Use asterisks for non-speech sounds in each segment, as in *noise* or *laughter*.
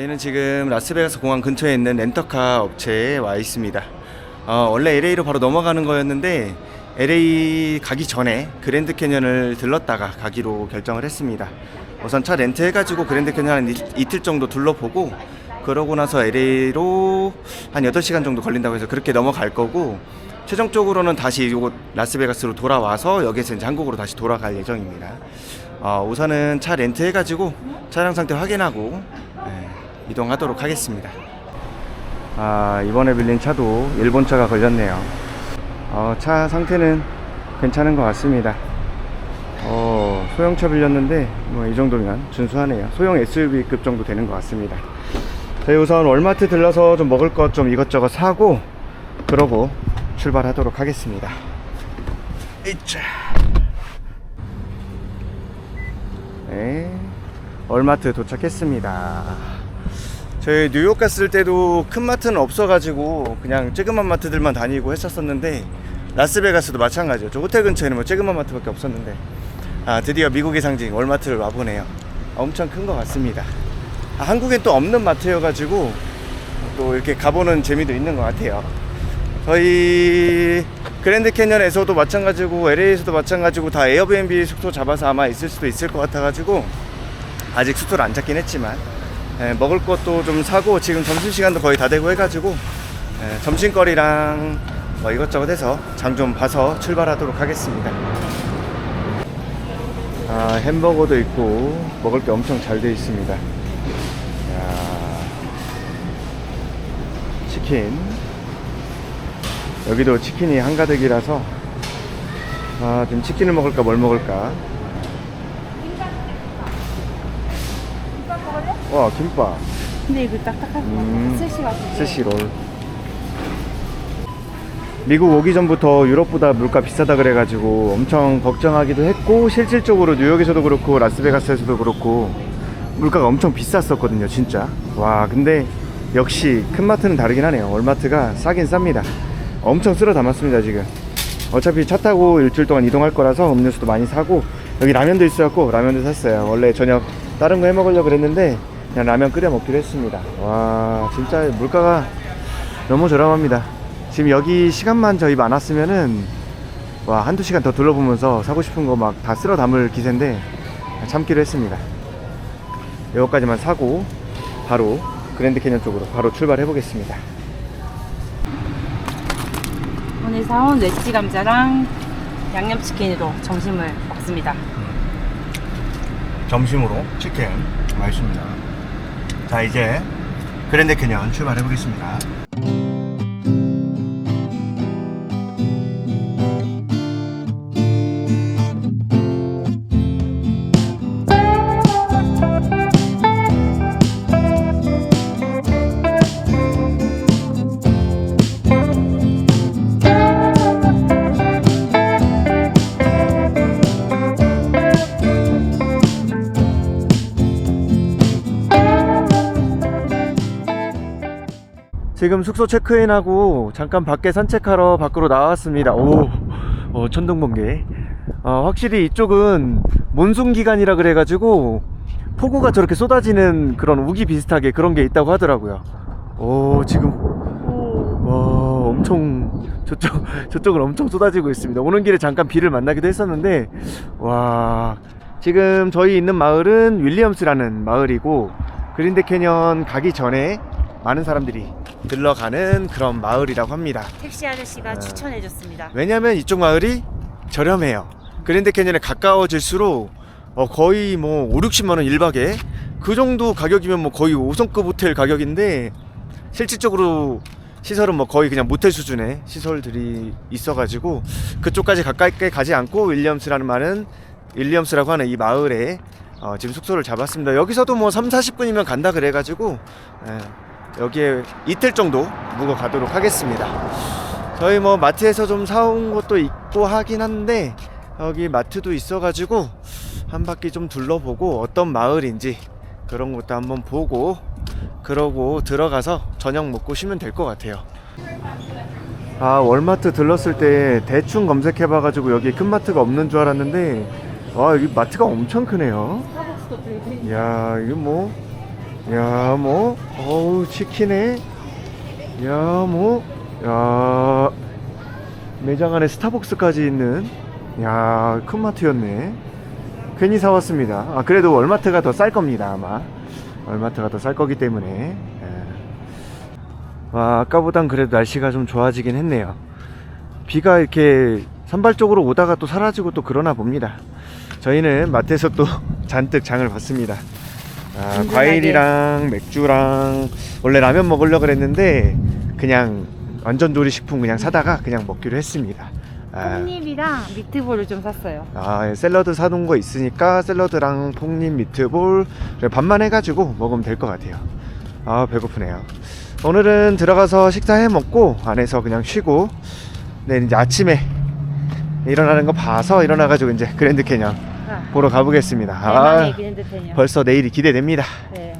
저희는 지금 라스베가스 공항 근처에 있는 렌터카 업체에 와 있습니다. 어, 원래 LA로 바로 넘어가는 거였는데 LA 가기 전에 그랜드 캐년을 들렀다가 가기로 결정을 했습니다. 우선 차 렌트해가지고 그랜드 캐년 한 이- 이틀 정도 둘러보고 그러고 나서 LA로 한 8시간 정도 걸린다고 해서 그렇게 넘어갈 거고 최종적으로는 다시 요거 라스베가스로 돌아와서 여기서 이제 한국으로 다시 돌아갈 예정입니다. 어, 우선은 차 렌트해가지고 차량 상태 확인하고 네, 이동하도록 하겠습니다. 아 이번에 빌린 차도 일본 차가 걸렸네요. 어, 차 상태는 괜찮은 것 같습니다. 어, 소형차 빌렸는데 뭐 이 정도면 준수하네요. 소형 SUV급 정도 되는 것 같습니다. 저희 우선 월마트 들러서 좀 먹을 것 좀 이것저것 사고 그러고 출발하도록 하겠습니다. 이차. 네, 월마트 도착했습니다. 저희 뉴욕 갔을 때도 큰 마트는 없어가지고 그냥 조그만 마트들만 다니고 했었었는데 라스베가스도 마찬가지죠. 저 호텔 근처에는 뭐 조그만 마트밖에 없었는데 아 드디어 미국의 상징 월마트를 와보네요. 엄청 큰 것 같습니다. 아, 한국엔 또 없는 마트여가지고 또 이렇게 가보는 재미도 있는 것 같아요. 저희 그랜드 캐년에서도 마찬가지고 LA에서도 마찬가지고 다 에어비앤비 숙소 잡아서 아마 있을 수도 있을 것 같아가지고 아직 숙소를 안 잡긴 했지만 예, 먹을 것도 좀 사고 지금 점심시간도 거의 다 되고 해가지고 예, 점심거리랑 뭐 이것저것 해서 장 좀 봐서 출발하도록 하겠습니다. 아, 햄버거도 있고 먹을 게 엄청 잘 돼 있습니다. 야, 치킨. 여기도 치킨이 한가득이라서 아, 지금 치킨을 먹을까 뭘 먹을까? 와, 김밥. 근데 이거 딱딱한 음, 거 스시 같은 스시롤. 미국 오기 전부터 유럽보다 물가 비싸다 그래가지고 엄청 걱정하기도 했고 실질적으로 뉴욕에서도 그렇고 라스베가스에서도 그렇고 물가가 엄청 비쌌었거든요 진짜. 와 근데 역시 큰 마트는 다르긴 하네요. 월마트가 싸긴 쌉니다. 엄청 쓸어 담았습니다 지금. 어차피 차 타고 일주일 동안 이동할 거라서 음료수도 많이 사고 여기 라면도 있어갖고 라면도 샀어요. 원래 저녁 다른 거 해 먹으려고 그랬는데 그냥 라면 끓여 먹기로 했습니다. 와 진짜 물가가 너무 저렴합니다. 지금 여기 시간만 저희 많았으면은 와 한두 시간 더 둘러보면서 사고 싶은 거 막 다 쓸어 담을 기세인데 참기로 했습니다. 이거까지만 사고 바로 그랜드 캐년 쪽으로 바로 출발해 보겠습니다. 오늘 사온 웨지 감자랑 양념치킨으로 점심을 먹습니다. 점심으로 치킨 맛있습니다 자 이제 그랜드 캐년 출발해 보겠습니다 지금 숙소 체크인하고 잠깐 밖에 산책하러 밖으로 나왔습니다. 오, 어, 천둥 번개. 어, 확실히 이쪽은 몬순 기간이라 그래가지고 폭우가 저렇게 쏟아지는 그런 우기 비슷하게 그런 게 있다고 하더라고요. 오, 지금 와 엄청 저쪽 *laughs* 저쪽은 엄청 쏟아지고 있습니다. 오는 길에 잠깐 비를 만나기도 했었는데 와 지금 저희 있는 마을은 윌리엄스라는 마을이고 그린데 캐년 가기 전에 많은 사람들이 들러가는 그런 마을이라고 합니다. 택시 아저씨가 네. 추천해줬습니다. 왜냐면 이쪽 마을이 저렴해요. 그랜드 캐년에 가까워질수록 어, 거의 뭐 5, 60만 원 1박에 그 정도 가격이면 뭐 거의 5성급 호텔 가격인데 실질적으로 시설은 뭐 거의 그냥 모텔 수준의 시설들이 있어가지고 그쪽까지 가까이 가지 않고 윌리엄스라는 말은 윌리엄스라고 하는 이 마을에 어, 지금 숙소를 잡았습니다. 여기서도 뭐 3, 40분이면 간다 그래가지고 예, 여기에 이틀 정도 묵어 가도록 하겠습니다. 저희 뭐 마트에서 좀 사온 것도 있고 하긴 한데 여기 마트도 있어가지고 한 바퀴 좀 둘러보고 어떤 마을인지 그런 것도 한번 보고 그러고 들어가서 저녁 먹고 쉬면 될 것 같아요. 아 월마트 들렀을 때 대충 검색해봐가지고 여기 큰 마트가 없는 줄 알았는데 와 여기 마트가 엄청 크네요. 이야 이거 뭐 야, 뭐, 어우, 치킨에, 야, 뭐, 야, 매장 안에 스타벅스까지 있는, 야, 큰 마트였네. 괜히 사왔습니다. 아, 그래도 월마트가 더 쌀 겁니다, 아마. 월마트가 더 쌀 거기 때문에. 예. 와, 아까보단 그래도 날씨가 좀 좋아지긴 했네요. 비가 이렇게 산발적으로 오다가 또 사라지고 또 그러나 봅니다. 저희는 마트에서 또 *laughs* 잔뜩 장을 봤습니다. 아, 든든하게. 과일이랑 맥주랑 원래 라면 먹으려고 그랬는데 그냥 완전 조리 식품 그냥 사다가 그냥 먹기로 했습니다. 아, 콩잎이랑 미트볼을 좀 샀어요. 아, 예, 샐러드 사놓은 거 있으니까 샐러드랑 폭립 미트볼 그래, 반만 해가지고 먹으면 될 것 같아요. 아 배고프네요. 오늘은 들어가서 식사해 먹고 안에서 그냥 쉬고 내일 이제 아침에 일어나는 거 봐서 일어나가지고 이제 그랜드 캐년 아, 보러 가보겠습니다. 대만의 아. 벌써 내일이 기대됩니다. 네.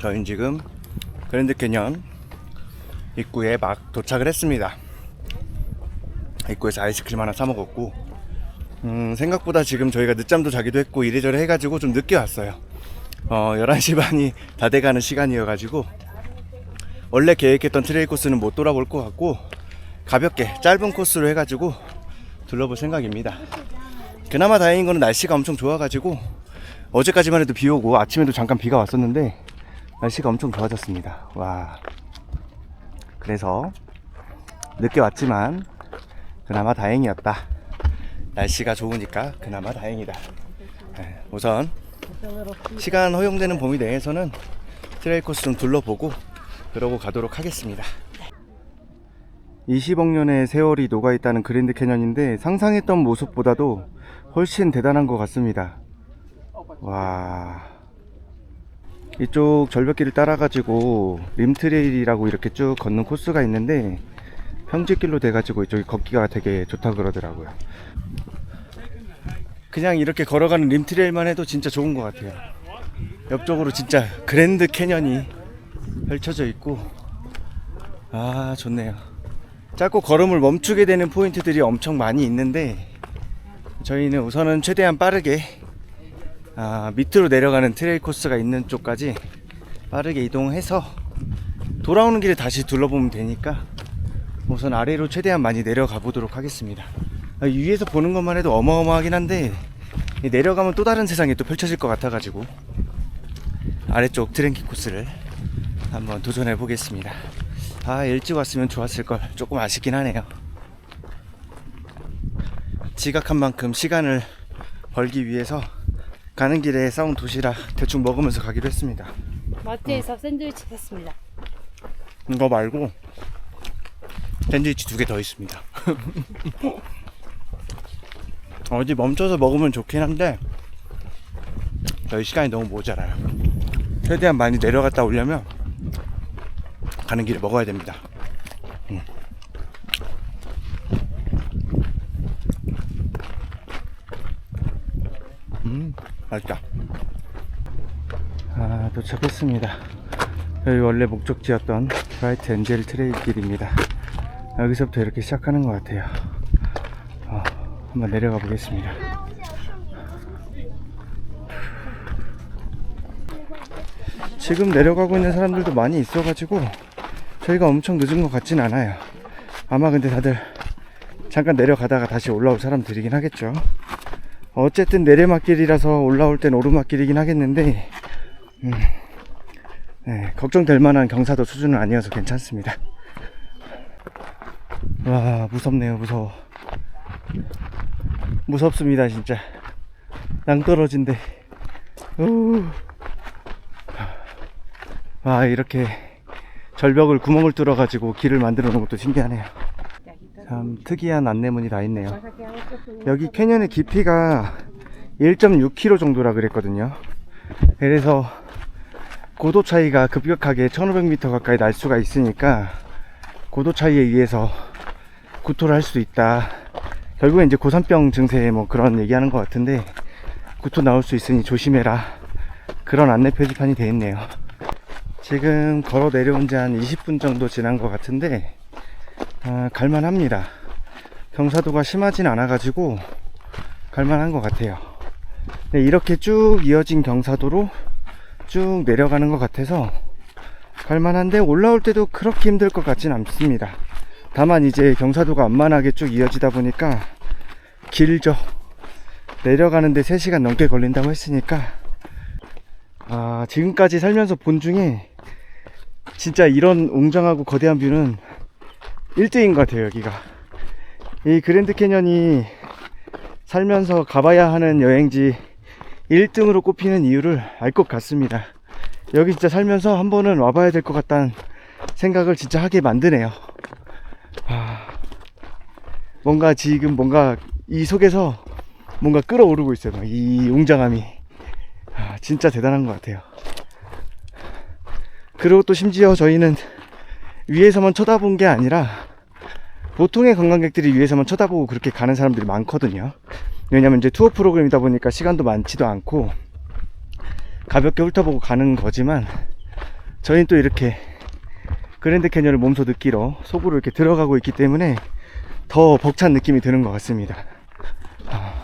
저희는 지금 그랜드 캐년 입구에 막 도착을 했습니다. 입구에서 아이스크림 하나 사 먹었고, 음, 생각보다 지금 저희가 늦잠도 자기도 했고 이래저래 해가지고 좀 늦게 왔어요. 어, 11시 반이 다 돼가는 시간이어가지고, 원래 계획했던 트레일 코스는 못 돌아볼 것 같고, 가볍게 짧은 코스로 해가지고 둘러볼 생각입니다. 그나마 다행인 거는 날씨가 엄청 좋아가지고, 어제까지만 해도 비 오고 아침에도 잠깐 비가 왔었는데, 날씨가 엄청 좋아졌습니다. 와. 그래서 늦게 왔지만 그나마 다행이었다. 날씨가 좋으니까 그나마 다행이다. 네, 우선 시간 허용되는 범위 내에서는 트레일 코스 좀 둘러보고 그러고 가도록 하겠습니다. 20억 년의 세월이 녹아 있다는 그랜드 캐년인데 상상했던 모습보다도 훨씬 대단한 것 같습니다. 와. 이쪽 절벽길을 따라가지고 림트레일이라고 이렇게 쭉 걷는 코스가 있는데 평지길로 돼가지고 이쪽이 걷기가 되게 좋다 그러더라고요. 그냥 이렇게 걸어가는 림트레일만 해도 진짜 좋은 것 같아요. 옆쪽으로 진짜 그랜드 캐년이 펼쳐져 있고 아 좋네요. 짧고 걸음을 멈추게 되는 포인트들이 엄청 많이 있는데 저희는 우선은 최대한 빠르게 아, 밑으로 내려가는 트레일 코스가 있는 쪽까지 빠르게 이동해서 돌아오는 길에 다시 둘러보면 되니까 우선 아래로 최대한 많이 내려가 보도록 하겠습니다. 아, 위에서 보는 것만 해도 어마어마하긴 한데 이 내려가면 또 다른 세상이 또 펼쳐질 것 같아가지고 아래쪽 트랭킹 코스를 한번 도전해 보겠습니다. 아 일찍 왔으면 좋았을 걸 조금 아쉽긴 하네요. 지각한 만큼 시간을 벌기 위해서 가는 길에 싸운 도시락 대충 먹으면서 가기로 했습니다. 마트에서 샌드위치 샀습니다. 이거 말고 샌드위치 두 개 더 있습니다. *laughs* 어디 멈춰서 먹으면 좋긴 한데 저희 시간이 너무 모자라요. 최대한 많이 내려갔다 오려면 가는 길에 먹어야 됩니다. 음. 음, 맛있다. 아, 도착했습니다. 여기 원래 목적지였던 브라이트 엔젤 트레일 길입니다. 여기서부터 이렇게 시작하는 것 같아요. 어, 한번 내려가 보겠습니다. 지금 내려가고 있는 사람들도 많이 있어가지고 저희가 엄청 늦은 것 같진 않아요. 아마 근데 다들 잠깐 내려가다가 다시 올라올 사람들이긴 하겠죠. 어쨌든 내리막길이라서 올라올 땐 오르막길이긴 하겠는데 음, 네, 걱정될 만한 경사도 수준은 아니어서 괜찮습니다. 와, 무섭네요, 무서워. 무섭습니다, 진짜. 낭떠러진데. 우. 와, 이렇게 절벽을 구멍을 뚫어 가지고 길을 만들어 놓은 것도 신기하네요. 참 특이한 안내문이 다 있네요. 여기 캐년의 깊이가 1.6km 정도라 그랬거든요. 그래서 고도 차이가 급격하게 1500m 가까이 날 수가 있으니까 고도 차이에 의해서 구토를 할 수도 있다. 결국엔 이제 고산병 증세 뭐 그런 얘기하는 것 같은데 구토 나올 수 있으니 조심해라. 그런 안내 표지판이 돼 있네요. 지금 걸어 내려온 지 한 20분 정도 지난 것 같은데 아, 갈만합니다. 경사도가 심하진 않아 가지고 갈만한 것 같아요. 네, 이렇게 쭉 이어진 경사도로 쭉 내려가는 것 같아서 갈만한데 올라올 때도 그렇게 힘들 것 같진 않습니다. 다만 이제 경사도가 완만하게 쭉 이어지다 보니까 길죠. 내려가는데 3시간 넘게 걸린다고 했으니까 아, 지금까지 살면서 본 중에 진짜 이런 웅장하고 거대한 뷰는 1등인 것 같아요, 여기가. 이 그랜드 캐년이 살면서 가봐야 하는 여행지 1등으로 꼽히는 이유를 알 것 같습니다. 여기 진짜 살면서 한 번은 와봐야 될 것 같다는 생각을 진짜 하게 만드네요. 아, 뭔가 지금 뭔가 이 속에서 뭔가 끌어오르고 있어요. 막이 웅장함이. 아, 진짜 대단한 것 같아요. 그리고 또 심지어 저희는 위에서만 쳐다본 게 아니라 보통의 관광객들이 위에서만 쳐다보고 그렇게 가는 사람들이 많거든요. 왜냐면 이제 투어 프로그램이다 보니까 시간도 많지도 않고 가볍게 훑어보고 가는 거지만 저희는 또 이렇게 그랜드 캐년을 몸소 느끼러 속으로 이렇게 들어가고 있기 때문에 더 벅찬 느낌이 드는 것 같습니다. 아,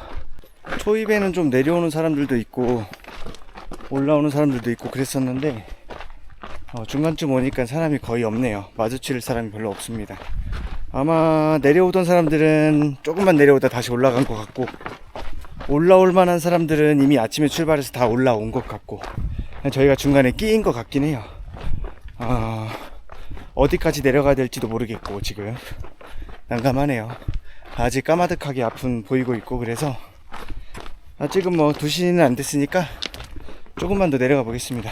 초입에는 좀 내려오는 사람들도 있고 올라오는 사람들도 있고 그랬었는데 어, 중간쯤 오니까 사람이 거의 없네요. 마주칠 사람이 별로 없습니다. 아마 내려오던 사람들은 조금만 내려오다 다시 올라간 것 같고 올라올 만한 사람들은 이미 아침에 출발해서 다 올라온 것 같고 저희가 중간에 끼인 것 같긴 해요. 아, 어디까지 내려가야 될지도 모르겠고 지금 난감하네요. 아직 까마득하게 앞은 보이고 있고 그래서 아직은 뭐 2시는 안 됐으니까 조금만 더 내려가 보겠습니다.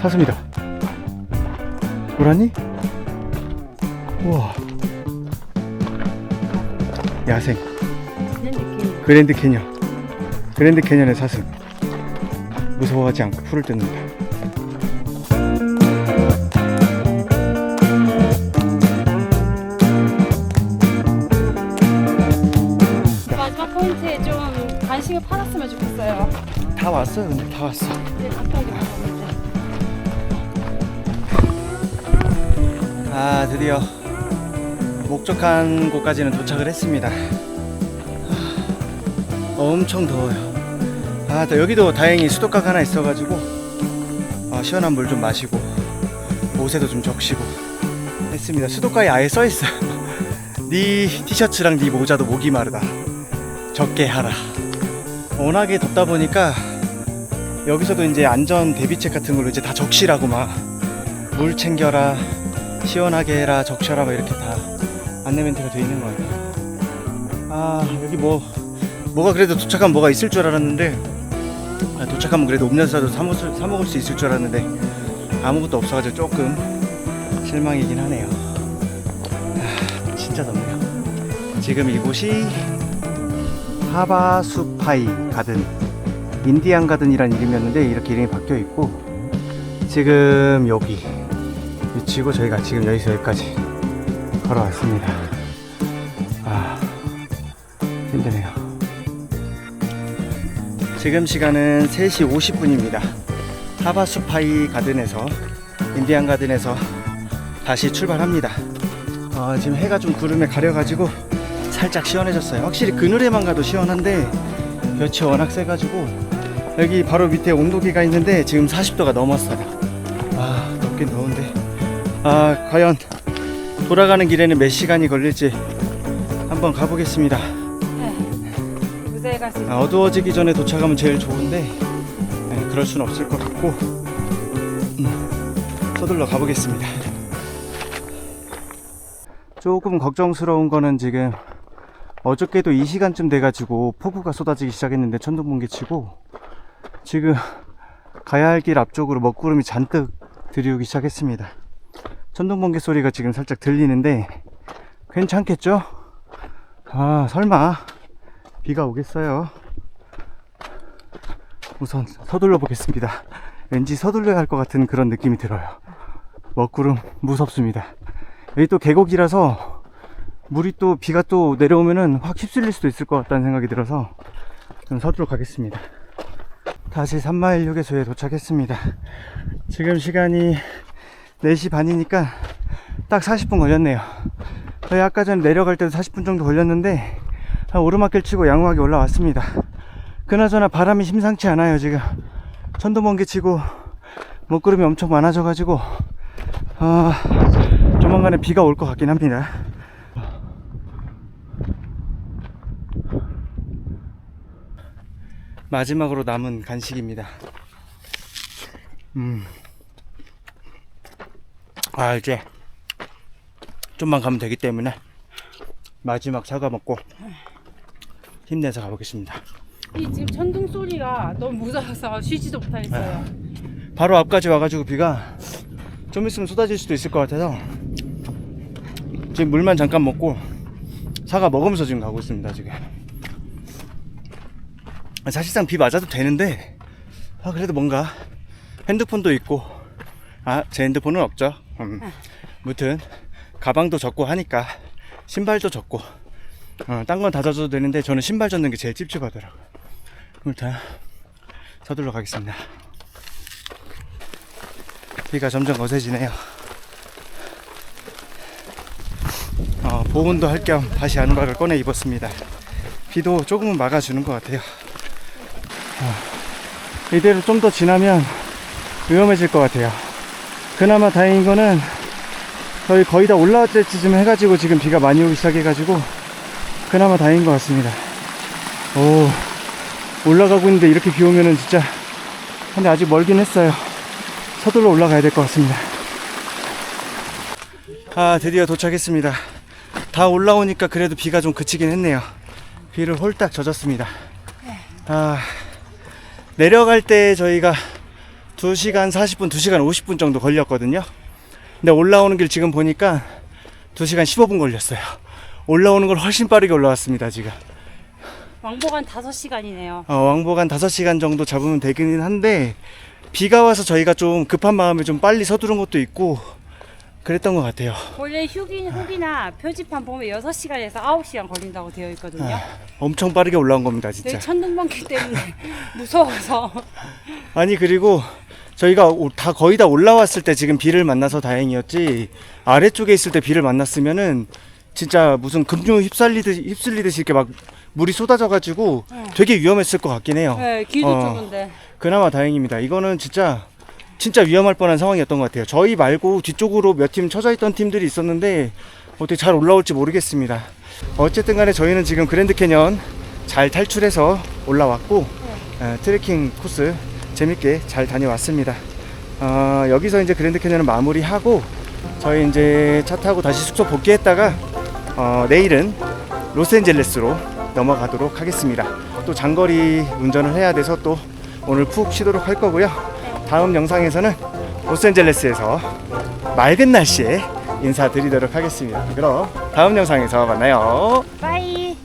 사슴이다. 보라니? 우와. 야생. 그랜드 캐년. 그랜드 캐년의 사슴. 무서워하지 않고 풀을 뜯는다. 마지막 포인트에 좀 관심을 받았으면 좋겠어요. 다 왔어요, 근데 다 왔어. 이제 가까이 아, 드디어 목적한 곳까지는 도착을 했습니다. 하, 엄청 더워요. 아, 또 여기도 다행히 수도가가 하나 있어가지고 아, 시원한 물 좀 마시고 옷에도 좀 적시고 했습니다. 수도가에 아예 써 있어요. *laughs* 네 티셔츠랑 네 모자도 목이 마르다. 적게 하라. 워낙에 덥다 보니까 여기서도 이제 안전 대비책 같은 걸로 이제 다 적시라고 막 물 챙겨라. 시원하게 해라 적셔라 막 이렇게 다 안내 멘트가 돼 있는 것 같아요. 아 여기 뭐 뭐가 그래도 도착하면 뭐가 있을 줄 알았는데 아, 도착하면 그래도 음료수라도 사, 먹을, 수- 사 먹을 수 있을 줄 알았는데 아무것도 없어가지고 조금 실망이긴 하네요. 아, 진짜 덥네요. 지금 이곳이 하바수파이 가든 인디안 가든이란 이름이었는데 이렇게 이름이 바뀌어 있고 지금 여기 위치고 저희가 지금 여기서 여기까지 걸어왔습니다. 아 힘드네요. 지금 시간은 3시 50분입니다. 하바수파이 가든에서 인디안 가든에서 다시 출발합니다. 아, 지금 해가 좀 구름에 가려가지고 살짝 시원해졌어요. 확실히 그늘에만 가도 시원한데 볕이 워낙 세가지고 여기 바로 밑에 온도계가 있는데 지금 40도가 넘었어요. 아 과연 돌아가는 길에는 몇 시간이 걸릴지 한번 가보겠습니다. 네. 무대에 갈수 있어요. 아, 어두워지기 전에 도착하면 제일 좋은데 네, 그럴 순 없을 것 같고 음, 서둘러 가보겠습니다. 조금 걱정스러운 거는 지금 어저께도 이 시간쯤 돼가지고 폭우가 쏟아지기 시작했는데 천둥번개 치고 지금 가야 할 길 앞쪽으로 먹구름이 잔뜩 들이오기 시작했습니다. 천둥번개 소리가 지금 살짝 들리는데 괜찮겠죠? 아 설마 비가 오겠어요. 우선 서둘러 보겠습니다. 왠지 서둘러야 할 것 같은 그런 느낌이 들어요. 먹구름 무섭습니다. 여기 또 계곡이라서 물이 또 비가 또 내려오면은 확 휩쓸릴 수도 있을 것 같다는 생각이 들어서 좀 서두러 가겠습니다. 다시 산마일 휴게소에 도착했습니다. 지금 시간이 4시 반이니까 딱 40분 걸렸네요. 저희 아까 전에 내려갈 때도 40분 정도 걸렸는데 한 오르막길 치고 양호하게 올라왔습니다. 그나저나 바람이 심상치 않아요 지금. 천도 먼게 치고 먹구름이 엄청 많아져가지고 아 조만간에 비가 올 것 같긴 합니다. 마지막으로 남은 간식입니다. 음. 아, 이제 좀만 가면 되기 때문에 마지막 사과 먹고 힘내서 가보겠습니다. 이 지금 천둥 소리가 너무 무서워서 쉬지도 못하겠어요. 바로 앞까지 와가지고 비가 좀 있으면 쏟아질 수도 있을 것 같아서 지금 물만 잠깐 먹고 사과 먹으면서 지금 가고 있습니다 지금 사실상 비 맞아도 되는데 아 그래도 뭔가 핸드폰도 있고 아 제 핸드폰은 없죠 음, 무튼 가방도 젖고 하니까 신발도 젖고 어, 딴건 다 젖어도 되는데 저는 신발 젖는 게 제일 찝찝하더라고요 일단 서둘러 가겠습니다 비가 점점 거세지네요. 어, 보온도 할 겸 다시 안박을 꺼내 입었습니다. 비도 조금은 막아주는 것 같아요. 어, 이대로 좀 더 지나면 위험해질 것 같아요. 그나마 다행인 거는 저희 거의 다 올라올 때쯤 해가지고 지금 비가 많이 오기 시작해가지고 그나마 다행인 것 같습니다. 오, 올라가고 있는데 이렇게 비 오면은 진짜 근데 아직 멀긴 했어요. 서둘러 올라가야 될 것 같습니다. 아, 드디어 도착했습니다. 다 올라오니까 그래도 비가 좀 그치긴 했네요. 비를 홀딱 젖었습니다. 아, 내려갈 때 저희가 2시간 40분, 2시간 50분 정도 걸렸거든요. 근데 올라오는 길 지금 보니까 2시간 15분 걸렸어요. 올라오는 걸 훨씬 빠르게 올라왔습니다, 지금. 왕복 한 5시간이네요. 어, 왕복 한 5시간 정도 잡으면 되기는 한데 비가 와서 저희가 좀 급한 마음에 좀 빨리 서두른 것도 있고 그랬던 것 같아요. 원래 휴기, 후기나 표지판 보면 6시간에서 9시간 걸린다고 되어 있거든요. 엄청 빠르게 올라온 겁니다, 저희 진짜. 천둥 번개 때문에 *laughs* 무서워서 아니 그리고 저희가 오- 다 거의 다 올라왔을 때 지금 비를 만나서 다행이었지 아래쪽에 있을 때 비를 만났으면은 진짜 무슨 급류 휩쓸리듯이 휩쓸리듯이 이렇게 막 물이 쏟아져가지고 되게 위험했을 것 같긴 해요. 네, 길도 어. 좁은데 그나마 다행입니다. 이거는 진짜 진짜 위험할 뻔한 상황이었던 것 같아요. 저희 말고 뒤쪽으로 몇 팀 쳐져 있던 팀들이 있었는데 어떻게 잘 올라올지 모르겠습니다. 어쨌든 간에 저희는 지금 그랜드 캐년 잘 탈출해서 올라왔고 어, 트레킹 코스 재밌게 잘 다녀왔습니다. 어, 여기서 이제 그랜드 캐년을 마무리하고 저희 이제 차 타고 다시 숙소 복귀했다가 어, 내일은 로스앤젤레스로 넘어가도록 하겠습니다. 또 장거리 운전을 해야 돼서 또 오늘 푹 쉬도록 할 거고요. 다음 영상에서는 로스앤젤레스에서 맑은 날씨에 인사드리도록 하겠습니다. 그럼 다음 영상에서 만나요. 빠이